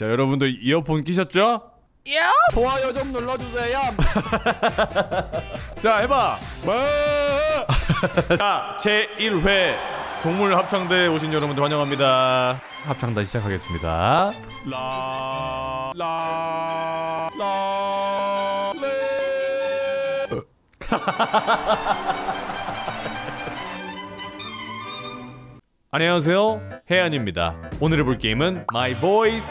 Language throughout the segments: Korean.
자, 여러분들 이어폰 끼셨죠? 좋아요 좀 눌러주세요. 자, 해봐. 자, 제 1회 동물 합창대에 오신 여러분들 환영합니다. 합창단 시작하겠습니다. 라, 라, 라, 레. 안녕하세요. 해안입니다. 오늘 해볼 게임은 My Voice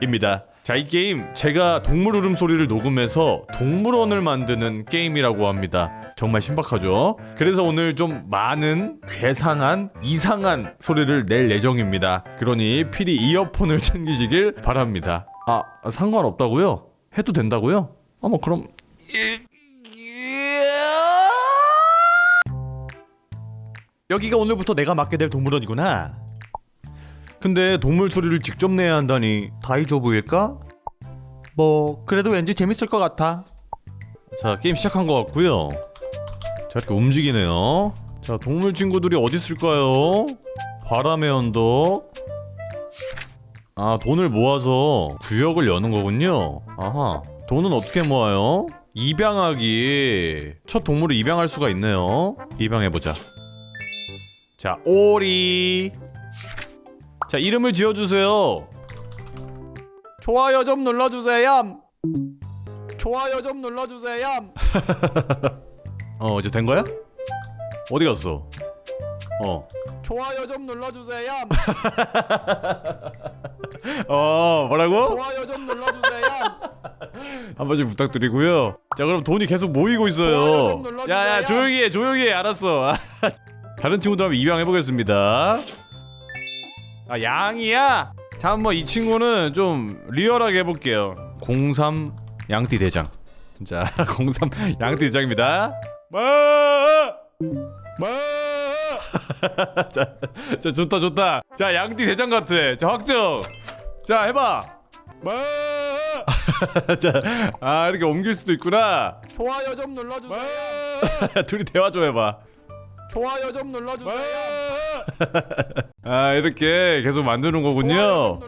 입니다. 자, 이 게임 제가 동물 울음소리를 녹음해서 동물원을 만드는 게임이라고 합니다. 정말 신박하죠? 그래서 오늘 좀 많은 괴상한 이상한 소리를 낼 예정입니다. 그러니 필히 이어폰을 챙기시길 바랍니다. 아, 상관없다고요? 해도 된다고요? 아, 뭐 그럼 여기가 오늘부터 내가 맡게 될 동물원이구나. 근데 동물 소리를 직접 내야 한다니 다이조부일까? 뭐 그래도 왠지 재밌을 것 같아. 자 게임 시작한 것 같고요. 자 이렇게 움직이네요. 자 동물 친구들이 어디 있을까요? 바람의 언덕. 아 돈을 모아서 구역을 여는 거군요. 아하 돈은 어떻게 모아요? 입양하기 첫 동물을 입양할 수가 있네요. 입양해보자. 자, 오리. 자, 이름을 지어주세요. 좋아요 좀 눌러주세요. 좋아요 좀 눌러주세요. 어, 이제 된 거야? 어디 갔어? 어. 좋아요 좀 눌러주세요. 어, 뭐라고? 좋아요 좀 눌러주세요. 한 번씩 부탁드리고요. 자, 그럼 돈이 계속 모이고 좋아요 있어요. 좀 눌러주세요. 야, 야, 조용히 해, 조용히 해. 알았어. 다른 친구들 한번 입양해보겠습니다. 아, 양이야? 자, 한번 이 친구는 좀 리얼하게 해볼게요. 03 양띠 대장. 자, 03 양띠 대장입니다. 마! 마! 자, 자, 좋다, 좋다. 자, 양띠 대장 같아. 자, 확정. 자, 해봐. 마! 자, 아, 이렇게 옮길 수도 있구나. 좋아요 좀 눌러주세요. 둘이 대화 좀 해봐. 좋아요 좀 눌러주세요. 아 이렇게 계속 만드는 거군요.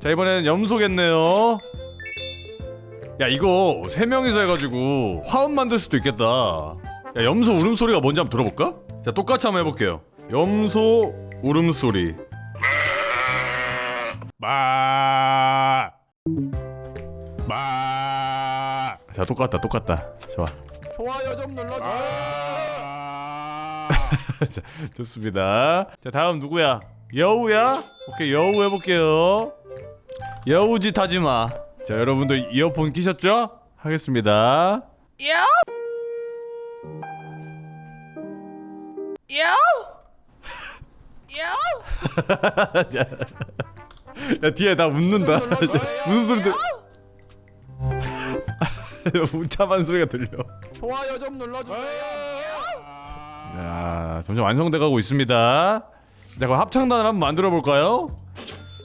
자 이번에는 염소겠네요. 야 이거 세 명이서 해가지고 화음 만들 수도 있겠다. 야 염소 울음소리가 뭔지 한번 들어볼까? 자 똑같이 한번 해볼게요. 염소 울음소리. 마. 마. 자 똑같다 똑같다. 좋아. 좋아요 좀 눌러주세요. 자, 좋습니다. 자, 다음 누구야? 여우야? 오케이, 여우 해볼게요. 여우짓 하지 마. 자, 여러분들 이어폰 끼셨죠? 하겠습니다. 야, 야, 뒤에 나 웃는다. 무슨 소리 들? 우참한 소리가 들려. 좋아요 좀 눌러주세요. 자, 점점 완성돼 가고 있습니다. 자, 그럼 합창단을 한번 만들어 볼까요?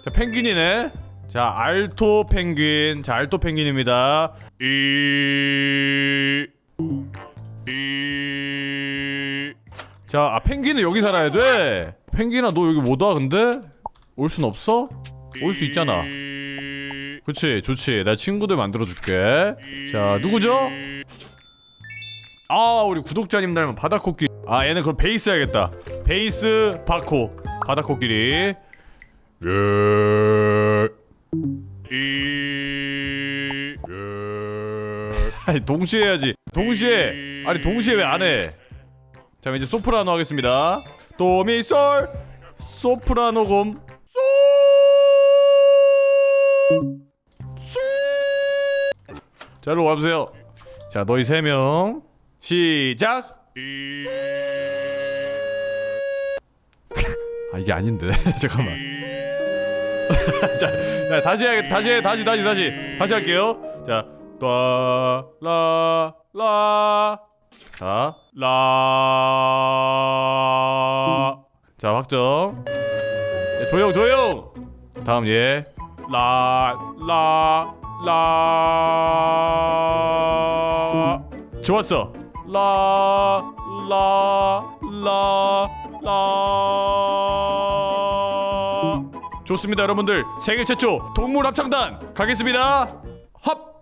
자, 펭귄이네. 자, 알토 펭귄. 자, 알토 펭귄입니다. 이 이. 자, 아 펭귄은 여기 살아야 돼. 펭귄아, 너 여기 못 와? 근데 올 순 없어? 올 수 있잖아. 그치, 좋지. 나 친구들 만들어 줄게. 자, 누구죠? 아 우리 구독자님 닮은 바다코끼리 아 얘는 그럼 베이스 해야겠다. 베이스 바코 바다코끼리. 예. 이 예. 아니 동시에 해야지. 동시에. 아니 동시에 왜 안 해? 자 이제 소프라노 하겠습니다. 도미솔 소프라노 곰. 소. 자 일로 와보세요. 자 너희 세 명. 시작 아 이게 아닌데. 잠깐만. 자, 자 다시 해야겠다 다시 해 다시 다시 다시. 다시 할게요. 자라라라자라. 확정. 야, 조용 조용. 다음 얘라라라. 좋았어. 라 라 라 라 좋습니다 여러분들. 세계 최초 동물 합창단 가겠습니다. 합.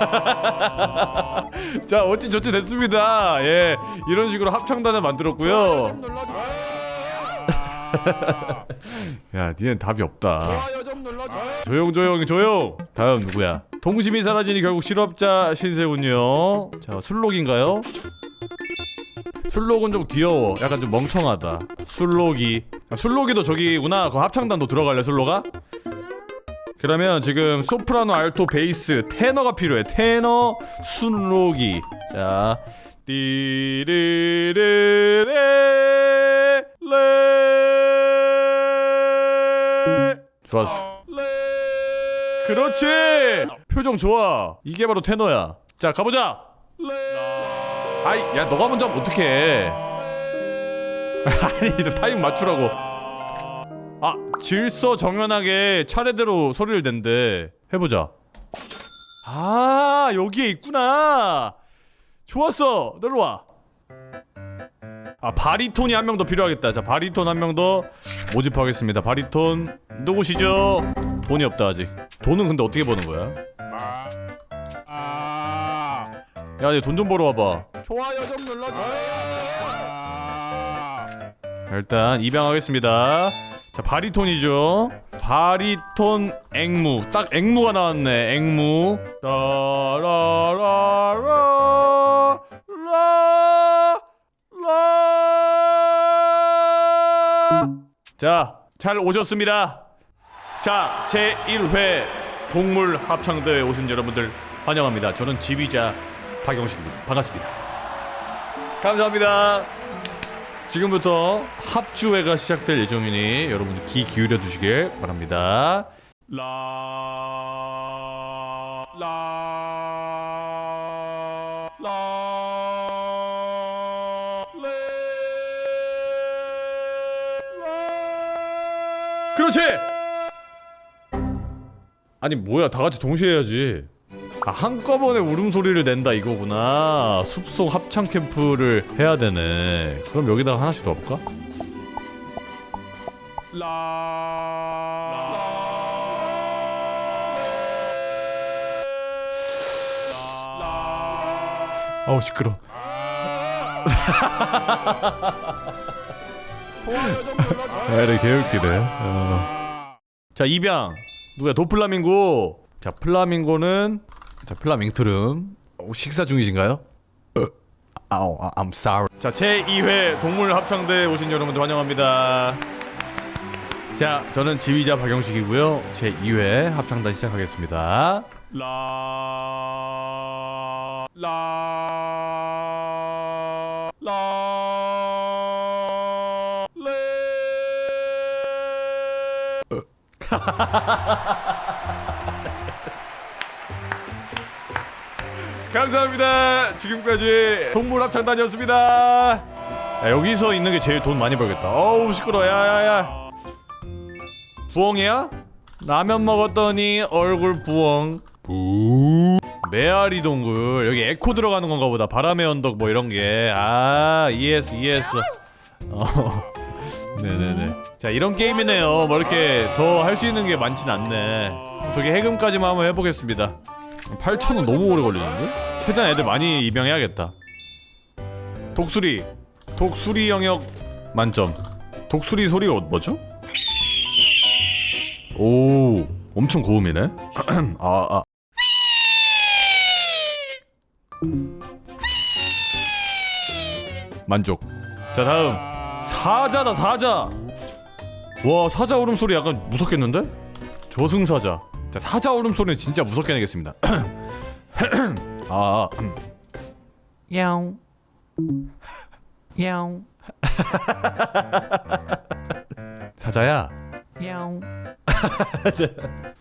자 어찌 저찌 됐습니다. 예 이런 식으로 합창단을 만들었고요. 야 니는 답이 없다. 조용 조용 조용. 다음 누구야? 동심이 사라지니 결국 실업자 신세군요. 자 술록인가요? 술록은 좀 귀여워. 약간 좀 멍청하다. 술록이. 아, 술록이도 저기구나. 그 합창단도 들어갈래 술록아? 그러면 지금 소프라노 알토 베이스 테너가 필요해. 테너 술록이. 자 띠리리레 레 좋았어. 그렇지! 표정 좋아. 이게 바로 테너야. 자 가보자 아이 야 너가 먼저 하면 어떡해? 아니 너 타임 맞추라고. 아 질서 정연하게 차례대로 소리를 낸대. 해보자. 아 여기에 있구나. 좋았어. 놀러 와. 아 바리톤이 한 명 더 필요하겠다. 자 바리톤 한 명 더 모집하겠습니다. 바리톤 누구시죠? 돈이 없다 아직. 돈은 근데 어떻게 버는 거야? 야 얘 돈 좀 벌어 와봐 좋아요 좀 눌러주세요. 일단 입양하겠습니다. 자 바리톤이죠. 바리톤 앵무 딱 앵무가 나왔네. 앵무 라라라라 라 라 자 잘 오셨습니다. 자 제 1회 동물 합창대회 오신 여러분들 환영합니다. 저는 지휘자 박영식입니다. 반갑습니다. 감사합니다. 지금부터 합주회가 시작될 예정이니 여러분들 귀 기울여 주시길 바랍니다. 라. 라. 라. 레. 라. 그렇지. 아니 뭐야 다 같이 동시에 해야지. 아 한꺼번에 울음소리를 낸다 이거구나. 숲속 합창 캠프를 해야 되네. 그럼 여기다가 하나씩 넣어볼까? 아우 시끄러. 좋아요 좀 눌러주세요. 아, 이래 개웃기네. 어. 자 입양 누구야 도플라밍고. 자 플라밍고는 자 플라밍트름 어, 식사 중이신가요? 아우 아, I'm sorry. 자 제 2회 동물 합창대에 오신 여러분들 환영합니다. 자 저는 지휘자 박영식이고요. 제 2회 합창단 시작하겠습니다. 라. 라. 라. 레. 감사합니다. 지금까지 동물 합창단이었습니다. 야, 여기서 있는 게 제일 돈 많이 벌겠다. 어우 시끄러. 야야야. 부엉이야? 라면 먹었더니 얼굴 부엉. 부. 메아리 동굴 여기 에코 들어가는 건가 보다. 바람의 언덕 뭐 이런 게. 아 이해했어 이해했어. 어. 네네네. 자 이런 게임이네요. 뭐 이렇게 더 할 수 있는 게 많진 않네. 저기 해금까지만 한번 해보겠습니다. 8천원 너무 오래 걸리는데? 최대한 애들 많이 입양해야겠다. 독수리, 독수리 영역 만점. 독수리 소리가 어- 뭐죠? 오, 엄청 고음이네. 아, 아. 만족. 자 다음 사자다 사자. 와 사자 울음소리 약간 무섭겠는데? 저승사자. 자 사자 울음소리는 진짜 무섭게 내겠습니다. 아, 음. 야옹 야옹 사자야. 야옹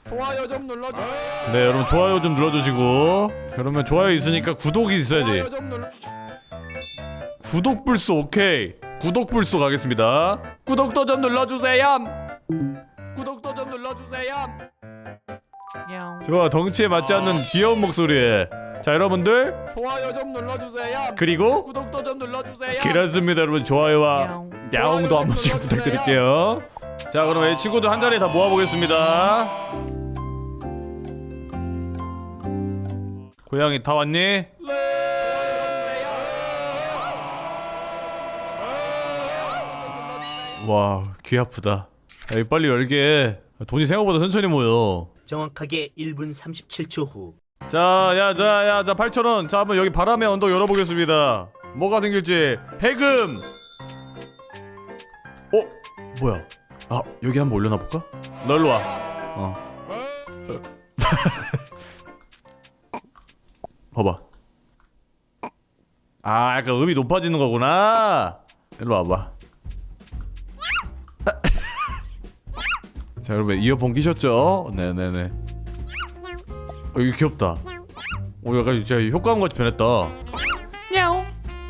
좋아요 좀 눌러주세요. 네 여러분 좋아요 좀 눌러주시고 그러면 좋아요 있으니까 구독이 있어야지. 좋아요 좀 눌러. 구독 불소 오케이. 구독 불소 가겠습니다. 구독도 좀 눌러주세요. 구독도 좀 눌러주세요. 좋아 덩치에 맞지 않는 귀여운 목소리에. 자 여러분들 좋아요 좀 눌러주세요. 그리고 구독도 좀 눌러주세요. 그렇습니다 여러분 좋아요와 야옹 야옹도 한 번씩 부탁드릴게요. 자, 그럼 이 친구들 한 자리에 다 모아보겠습니다. 고양이 다 왔니? 와, 귀 아프다. 야, 빨리 열게. 돈이 생각보다 천천히 모여. 정확하게 1분 37초 후 자, 야, 자, 야, 자, 8천 원. 자, 한번 여기 바람의 언덕 열어보겠습니다. 뭐가 생길지. 해금. 어, 뭐야? 아, 여기 한번 올려놔 볼까? 너 일로 와. 어. 봐봐. 아, 약간 음이 높아지는 거구나. 일로 와봐. 자, 여러분 이어폰 끼셨죠? 네네네. 어, 이거 귀엽다. 오, 약간 진짜 효과음 같이 변했다. 야옹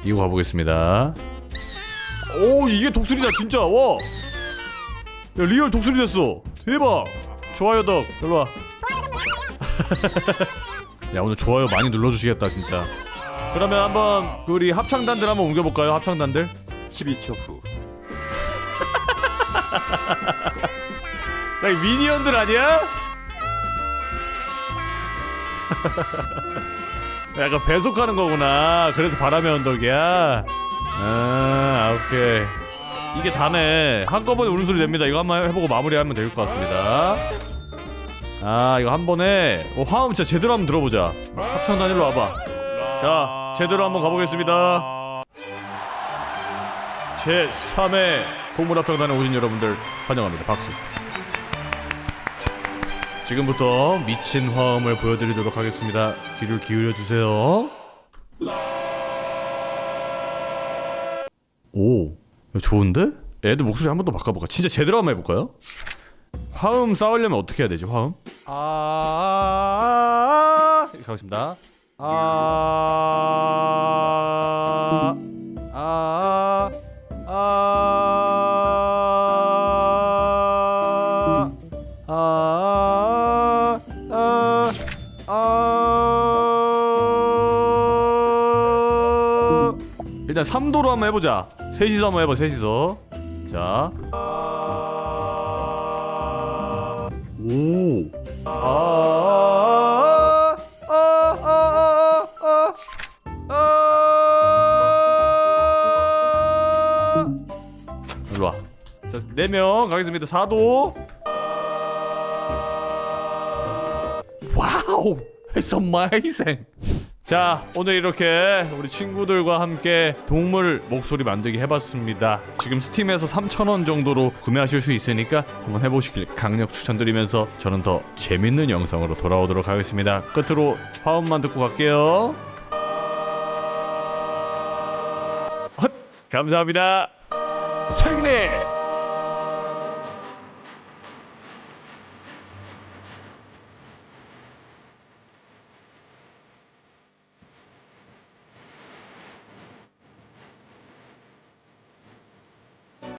이거 가보겠습니다. 오, 이게 독수리다 진짜. 와. 야, 리얼 독수리 됐어. 대박. 좋아요 덕. 일로 와. 야, 오늘 좋아요 많이 눌러주시겠다 진짜. 그러면 한번 우리 합창단들 한번 옮겨볼까요? 합창단들. 12초 후 야, 이 미니언들 아니야? 약간 배속하는 거구나. 그래서 바람의 언덕이야. 아, 오케이. 이게 다네. 한꺼번에 울음소리 냅니다. 이거 한번 해보고 마무리하면 될 것 같습니다. 아, 이거 한 번에 어, 화음 진짜 제대로 한번 들어보자. 합창 단 일로 와봐. 자, 제대로 한번 가보겠습니다. 제 3회 동물합창단에 오신 여러분들 환영합니다. 박수. 지금부터 미친 화음을 보여드리도록 하겠습니다. 귀를 기울여 주세요. 오, 야, 좋은데? 애들 목소리 한 번 더 바꿔볼까? 진짜 제대로 한번 해볼까요? 화음 싸우려면 어떻게 해야 되지? 화음? 아, 아, 아, 가겠습니다. 아, 아, 아, 일단 3도로 한번 해보자. 셋이서 한번 해봐. 셋이서. 자. 오. 아. 아. 아. 아. 아. 4명 가겠습니다. 4도. 와우. It's amazing. 자, 오늘 이렇게 우리 친구들과 함께 동물 목소리 만들기 해봤습니다. 지금 스팀에서 3,000원 정도로 구매하실 수 있으니까 한번 해보시길 강력 추천드리면서 저는 더 재밌는 영상으로 돌아오도록 하겠습니다. 끝으로 화음만 듣고 갈게요. 헛! 감사합니다. 승리!